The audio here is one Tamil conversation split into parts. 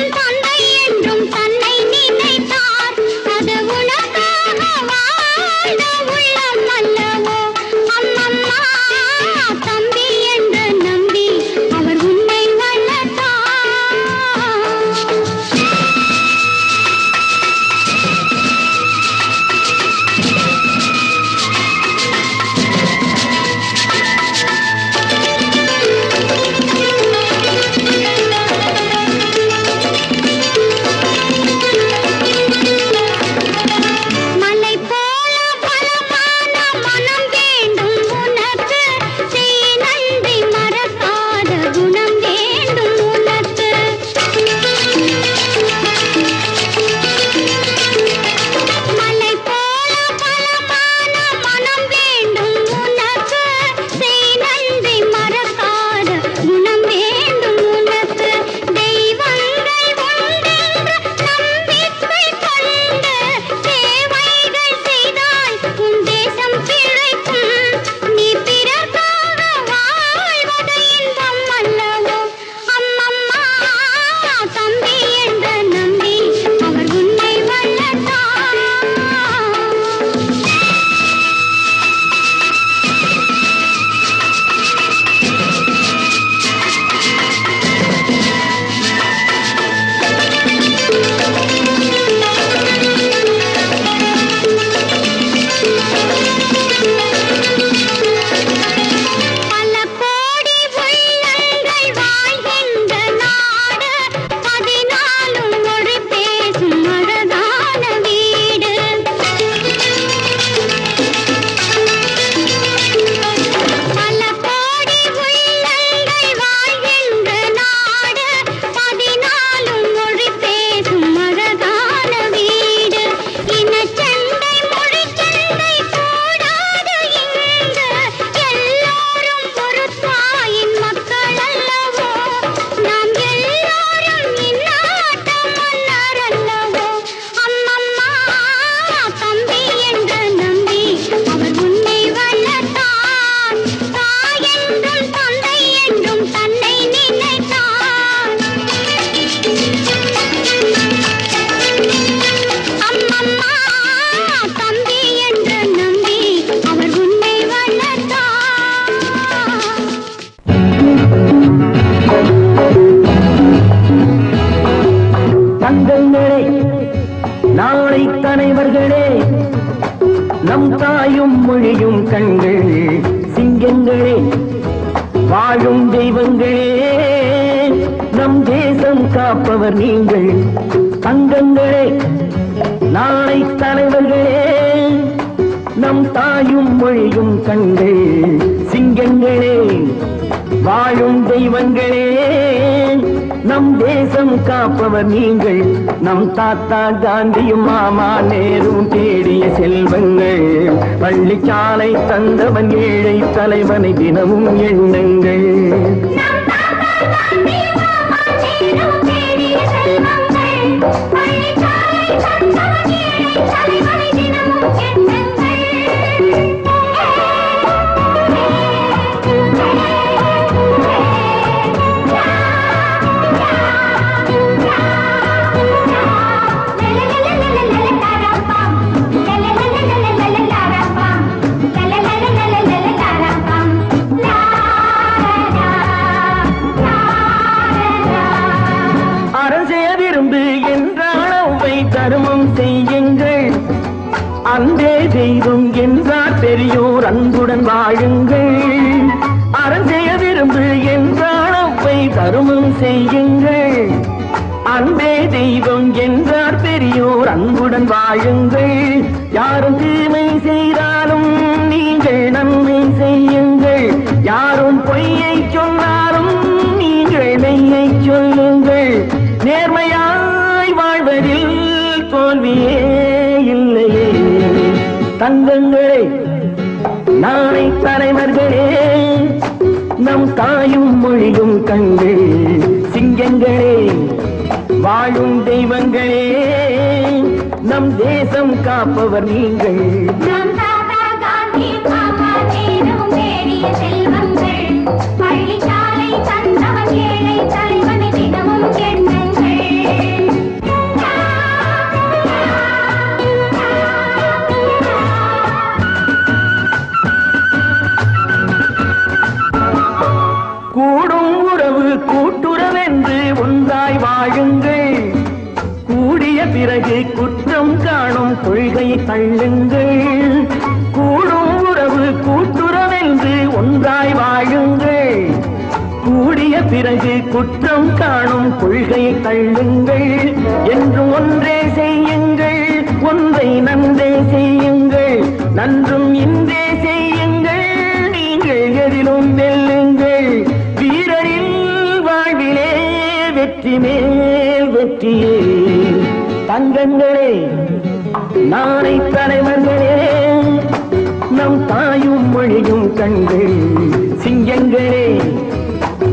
Valentine! சங்கங்களே நாளை தலைவர்களே நம் தாயும் மொழியும் கண்கள் சிங்கங்களே வாழும் தெய்வங்களே நம் தேசம் காப்பவர் நீங்கள் நம் தாத்தா காந்தியும் மாமா நேரும் தேடிய செல்வங்கள் பள்ளிச்சாலை தந்தவன் ஏழை தலைவனை தினமும் எண்ணுங்கள். செல்வங்கள் பள்ளிச்சாலை வாழுங்கள் யாரும் தீமை செய்தாலும் நீங்கள் நன்மை செய்யுங்கள். யாரும் பொய்யை சொன்னாலும் நீங்கள் மெய்யை சொல்லுங்கள். நேர்மையாய் வாழ்வதில் தோல்வியே இல்லையே தங்கங்களே நாளை தலைவர்களே நம் தாயும் மொழியும் கண்கள் சிங்கங்களே வாழும் தெய்வங்களே. நம் தேசம் காப்பவர் நீங்கள். பிறகு குற்றம் காணும் கொள்கை தள்ளுங்கள். கூடும் உறவு கூட்டுறவென்று ஒன்றாய் வாழுங்கள். கூடிய பிறகு குற்றம் காணும் கொள்கை தள்ளுங்கள். என்று ஒன்றே செய்யுங்கள் ஒன்றை நன்றே செய்யுங்கள். நன்றும் இன்றே செய்யுங்கள் நீங்கள் எதிலும் வெல்லுங்கள் வீரரின் வாழ்விலே வெற்றி மேல் வெற்றியே. தங்கங்களே நாளை தலைவர்களே நம் தாயும் மொழியும் கண்டு சிங்கங்களே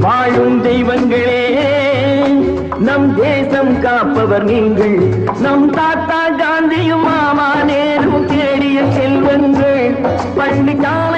வாழும் தெய்வங்களே நம் தேசம் காப்பவர் நீங்கள் நம் தாத்தா காந்தியும் மாமா நேரும் தேடிய செல்வங்கள் பள்ளி காலை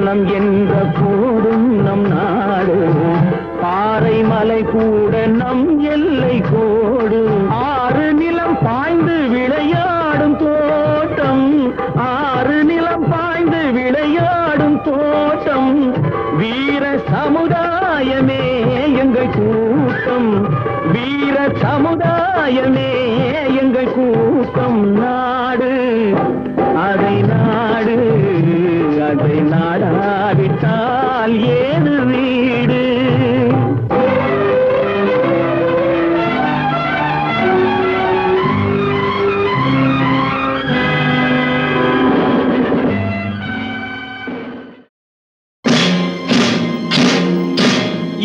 மனம் என்ற கூடும் நம் நாடு. பாறை மலை கூட நம் எல்லை கோடு. ஆறு நிலம் பாய்ந்து விளையாடும் தோட்டம். ஆறு நிலம் பாய்ந்து விளையாடும் தோட்டம். வீர சமுதாயமே எங்கள் கூட்டம். வீர சமுதாயமே எங்கள் கூட்டம் நாடாவிட்டால் ஏது வீடு?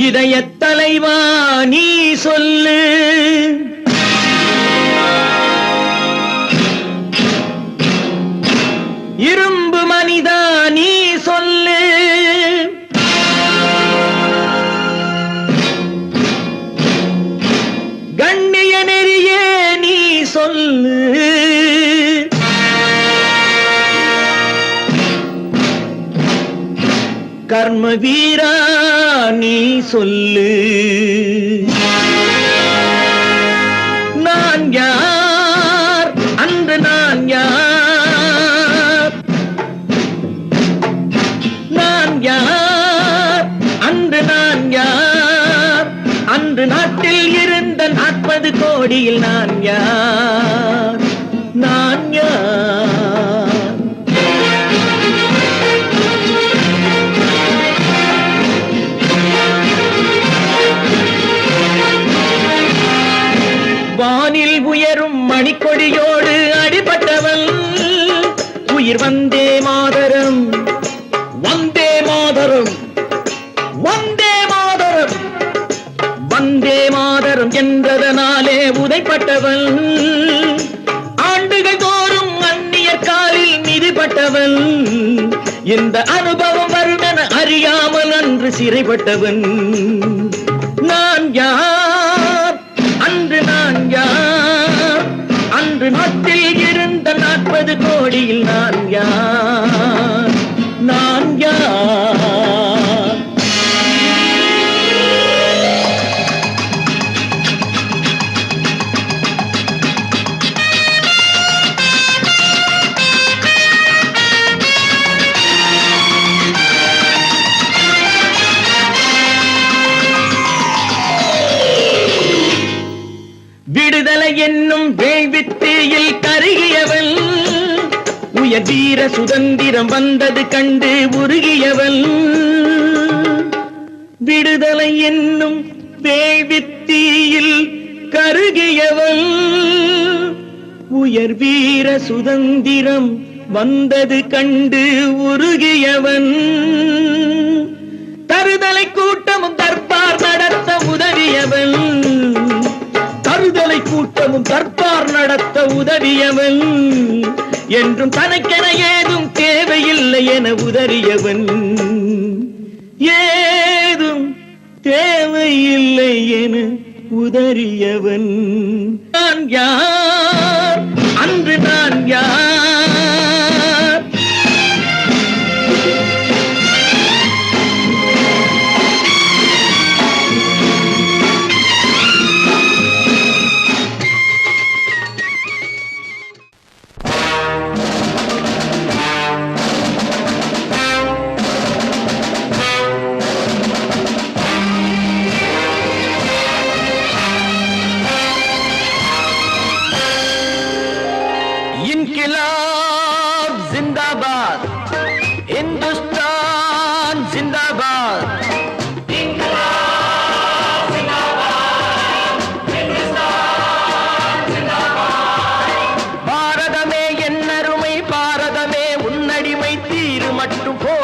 இதயத் தலைவா வீரா நீ சொல்லு. நான் யார்? அன்று நான் யார்? நான் யார்? அன்று நான் யார்? அன்று நாட்டில் இருந்த நாற்பது கோடியில் நான் யார்? இந்த அனுபவம் வருமென அறியாமல் அன்று சிறைப்பட்டவன். நான் யார்? அன்று நான் யார்? அன்று நாட்டில் இருந்த நாற்பது கோடியில் நான் யார்? வீர சுதந்திரம் வந்தது கண்டு உருகியவன். விடுதலை என்னும் வேள்வித்தீயில் கருகியவன். உயர் வீர சுதந்திரம் வந்தது கண்டு உருகியவன். தருதலை கூட்டமும் தற்பார் நடத்த உதவியவன். தருதலை கூட்டமும் தற்பார் நடத்த உதவியவன். என்றும் தனக்கென ஏதும் தேவையில்லை என உதறியவன். ஏதும் தேவையில்லை என உதறியவன். நான் யார்? அன்று நான் யார்?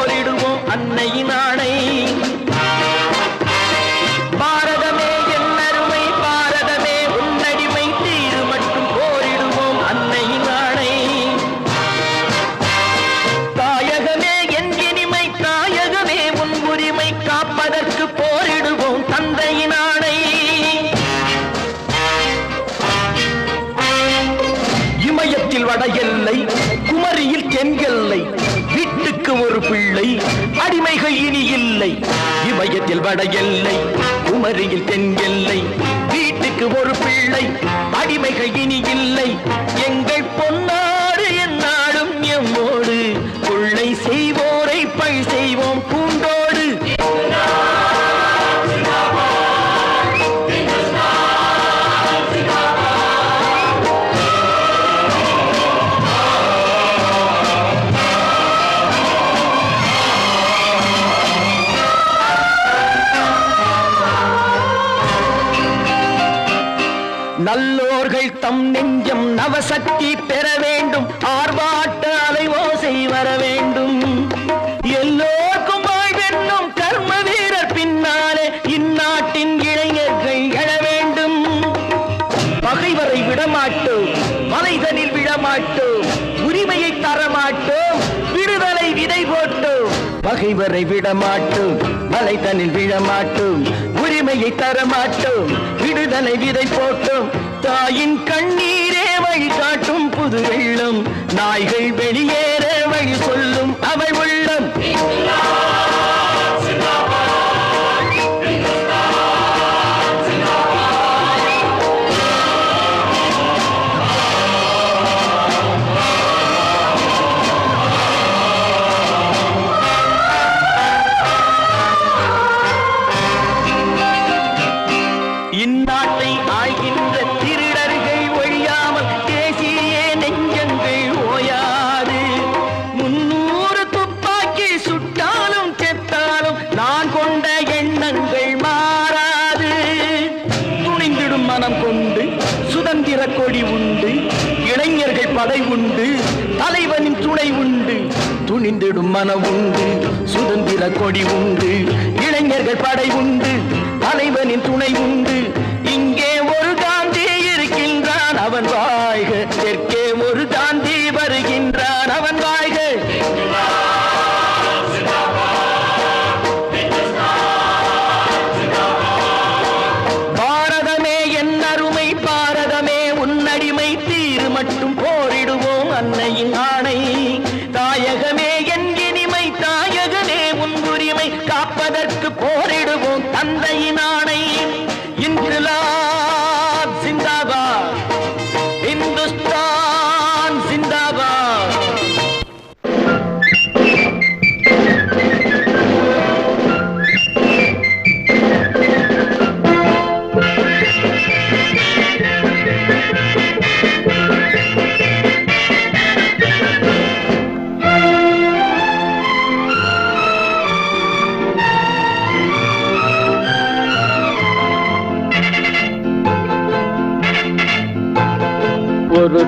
போரிடுவோம் அன்னையினால். வட எல்லை குமரியில் தென் எல்லை வீட்டுக்கு ஒரு பிள்ளை அடிமைகள் இனி இல்லை. எங்கள் பொன்னாடு என்னாலும் எம்மோடு கொள்ளை செய்வோரை பழி செய்வோம் தம் நெஞ்சம் நவசக்தி பெற வேண்டும். ஆர்ப்பாட்ட அலைவோசை வர வேண்டும். எல்லோருக்கும் வாழ்வென்னும் கர்ம வீரர் பின்னாலே இந்நாட்டின் இளைஞர்கள் எழ வேண்டும். பகைவரை விடமாட்டோம் மலைதனில் விடமாட்டோம் உரிமையை தரமாட்டோம் விடுதலை விதை போட்டோம். பகைவரை விடமாட்டோம் மலைதனில் விழமாட்டோம் உரிமையை தரமாட்டோம். விடுதலை விதை போட்டோம். தாயின் கண்ணீரே வழி காட்டும் புது வெள்ளம். நாய்கள் வெளியேற வழி சொல்லும் அவள் உள்ளம். படை உண்டு. தலைவனின் துணை உண்டு. துணிந்திடும் மன உண்டு. சுதந்திர கொடி உண்டு. இளைஞர்கள் படை உண்டு. தலைவனின் துணை உண்டு. இங்கே ஒரு காந்தி இருக்கின்றான். அவன் வாழ்க காப்பதற்கு போரிடுவோம் தந்தையின் ஆணை. இன்குலாப்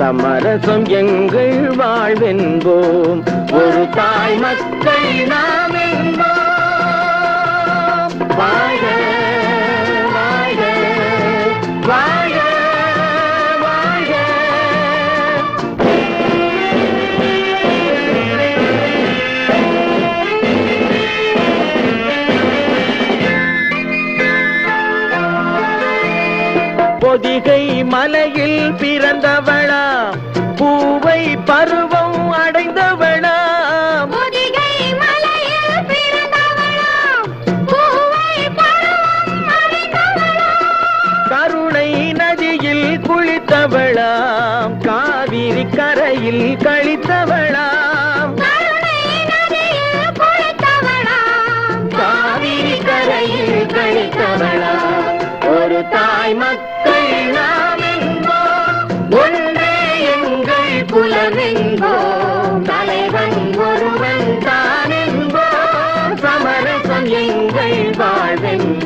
சமரசம் எங்கள் வாழ்வென்போம். ஒரு தாய் மக்கள் நாம் என்போம். வாழ்க வாழ்க பொதிகை மலையில் பிறந்தவள் పరువు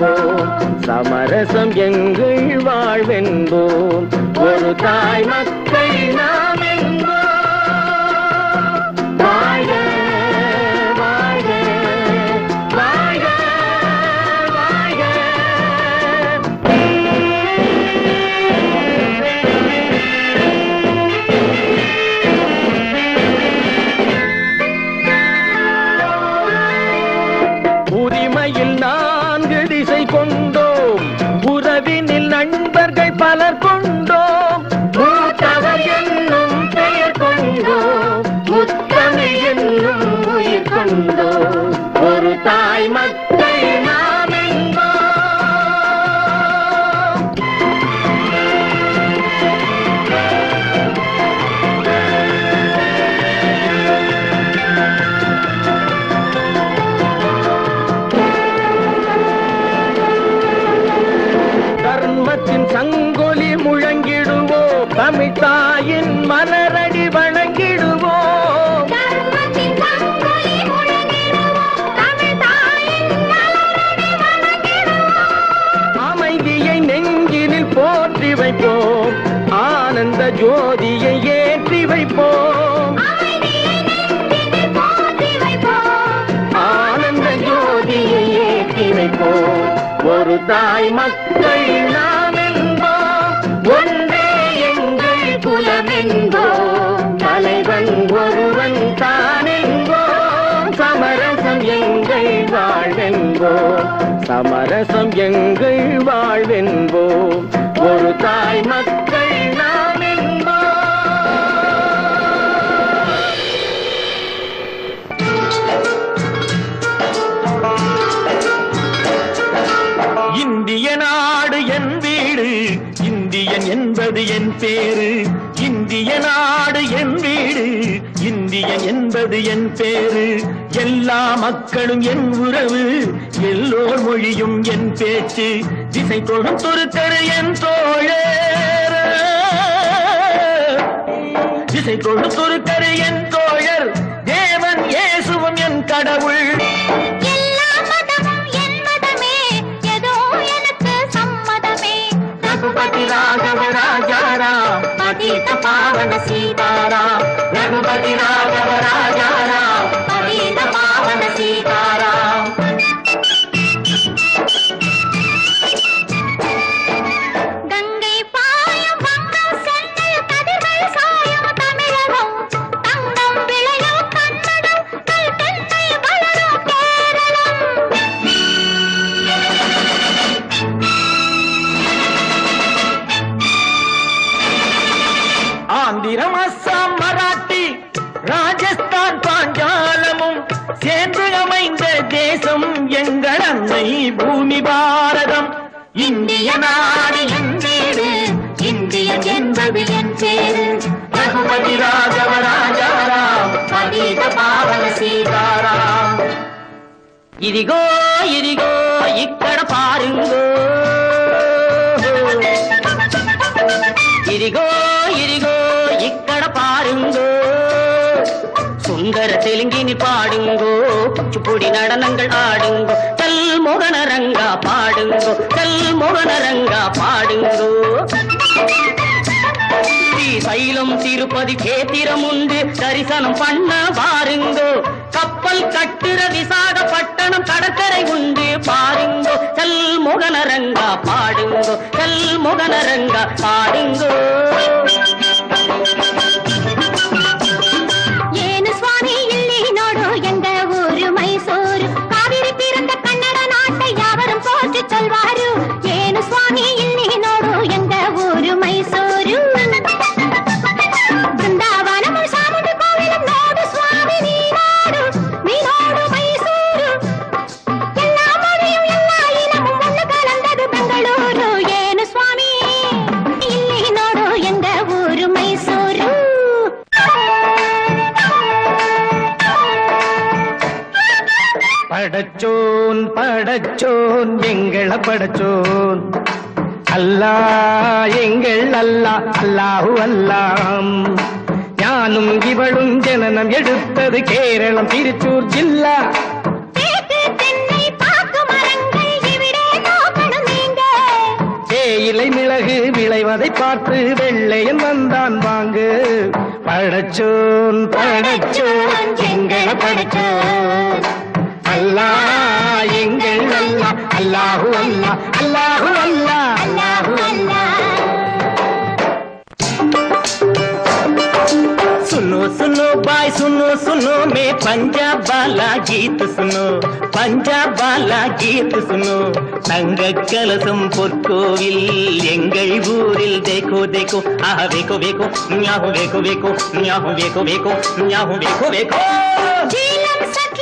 வாழ்வென்போம் சமரசம் எங்கள் வாழ்வென்போம். ஒரு தாய் மக்கள் ஒரு தாய் மக்கள் ஏற்றி ஒரு தாய் மக்கள் நாம் என்போம் ஒன்றே எங்கள் குலம் என்போம் தலைவன் ஒருவன் தான் என்போம் சமரசம் எங்கள் வாழ்வென்போம் சமரசம் எங்கள் வாழ்வென்போம் ஒரு தாய் மக்கள் என்பது என் பேரு எல்லா மக்களும் என் உறவு. எல்லோர் மொழியும் என் பேச்சு. திசை தொடும் துருத்தரு என் தோழர் திசை தொடும் துருத்தரு என் தோழர். தேவன் இயேசுவும் என் கடவுள். எல்லா மதமும் என் ராஜாராம் பாவன சீதாராம் ரகுபதி ராகவ ராஜாராம் பதித பாவன எங்கள் அன்னை பூமி பாரதம். இந்திய நாடு என் வீடு இந்தியன் என்பது என் பேரு. ரகுபதி ராஜவ ராஜாராம் பதீத பாவன சீதாராம். இதிகோ இதிகோ இக்கட பாருங்கோ. இதிகோ சுந்தர தெலுங்கினில் பாடுங்கோ குச்சிப்புடி நடனங்கள் ஆடுங்கோ கல் மோகனரங்கா பாடுங்கோ கல் மோகனரங்கா பாடுங்கோ. ஸ்ரீசைலம் திருப்பதி கேத்திரம் உண்டு தரிசனம் பண்ண பாருங்கோ கப்பல் கட்டுற விசாகப்பட்டணம் கடற்கரை உண்டு பாருங்கோ. கல் முகனரங்கா பாடுங்கோ கல் முகனரங்கா பாடுங்கோ. படச்சோன் படச்சோன் எங்கள படச்சோன். அல்லா எங்கள் அல்லா அல்லாஹு அல்லாம். ஞானும் இவளும் ஜனனம் எடுத்தது கேரளம் திருச்சூர் ஜில்லா. தேயிலை மிளகு விளைவதை பார்த்து வெள்ளையன் வந்தான் வாங்கு. படச்சோன் படச்சோன் எங்கள படச்சோன். அல்லா எங்கள் அல்லா அல்லாஹு அல்லா அல்லாஹு அல்லா அல்லாஹு அல்லாஹ் सुनो सुनो बाय सुनो सुनो मैं पंजाब वाला गीत सुनो பஞ்சாப் வாலா கீத் சுனோ தங்க கலசம் பொற்கோவில் எங்கள் ஊரில் தேக்கோ தேக்கோ ஆஹ வேக்கோ வேக்கோ ஞாஹு வேக்கோ வேக்கோ ஞாஹு வேக்கோ வேக்கோ ஞாஹு வேக்கோ வேக்கோ ஜீலம் சத்